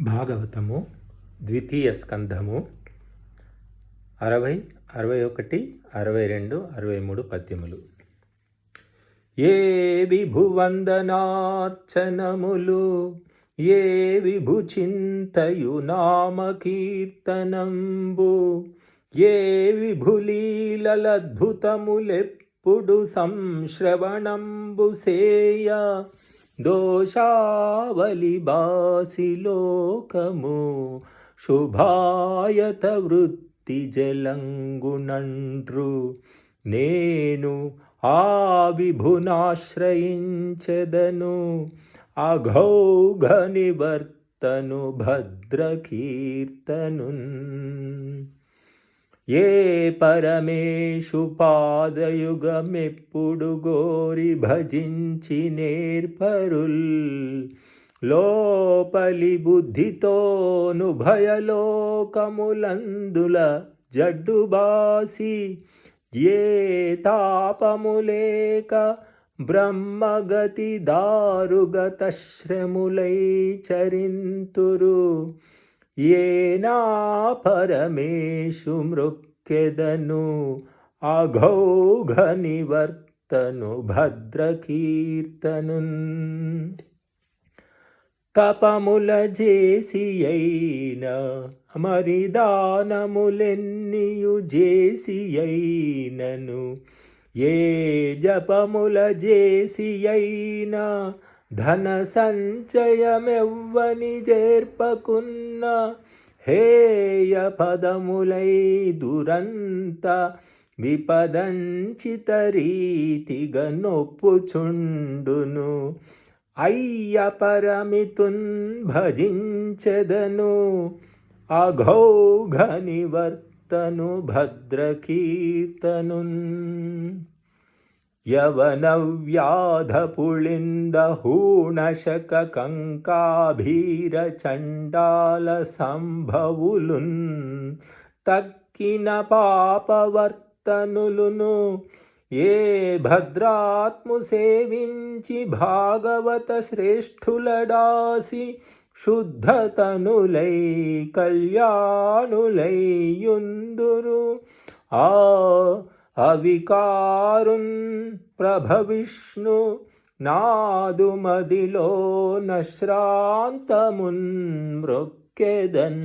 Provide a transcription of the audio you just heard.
భాగవతము ద్వితీయ స్కంధము అరవై అరవై ఒకటి అరవై రెండు అరవై మూడు పద్యములు. ఏ విభువందనార్చనములు ఏ విభుచింతయు నామకీర్తనంబు ఏ విభులీలద్భుతములెప్పుడు సంశ్రవణంబు సేయ దోషావలి బాసి లోకము శుభాయత వృత్తి జలంగునండ్రు నేను ఆ విభునాశ్రయించెదను అఘౌఘ నివర్తను భద్రకీర్తనున్. ఏ పరమేషు పాదయుగమెప్పుడు గోరి భజించి నేర్పరుల్? లోపలి బుద్ధితోను భయలోకములందుల జడ్డుబాసి ఏ తాపములేక బ్రహ్మగతి దారుగత శ్రములై చరింతురు? ఏనా పరమేశు మృక్కెదను అఘౌఘ నివర్తను భద్రకీర్తను తపముల చేసి అయిన మరిదానములెన్నియు చేసి అయినను ఏ జపముల చేసి అయినా ధన సంచయమెవ్వని చేర్పకున్న హేయ పదములై దురంత విపదంచిత రీతిగా నొప్పుచుండును. అయ్య పరమితున్ భజించెదను. అఘౌఘనివర్తను భద్రకీర్తనున్. యవనవ్యాధపుళిందహూణశక కంకాభీరచండాల సంభవులున్ తక్కిన పాపవర్తనులును ఏ భద్రాత్ము సేవించి భాగవత శ్రేష్ఠులడాసి శుద్ధతనులై కళ్యాణులై యుందురు ఆ అవికారున్ ప్రభవిష్ణు నాదుమదిలో నశ్రాంతమున్ మృక్కెదన్.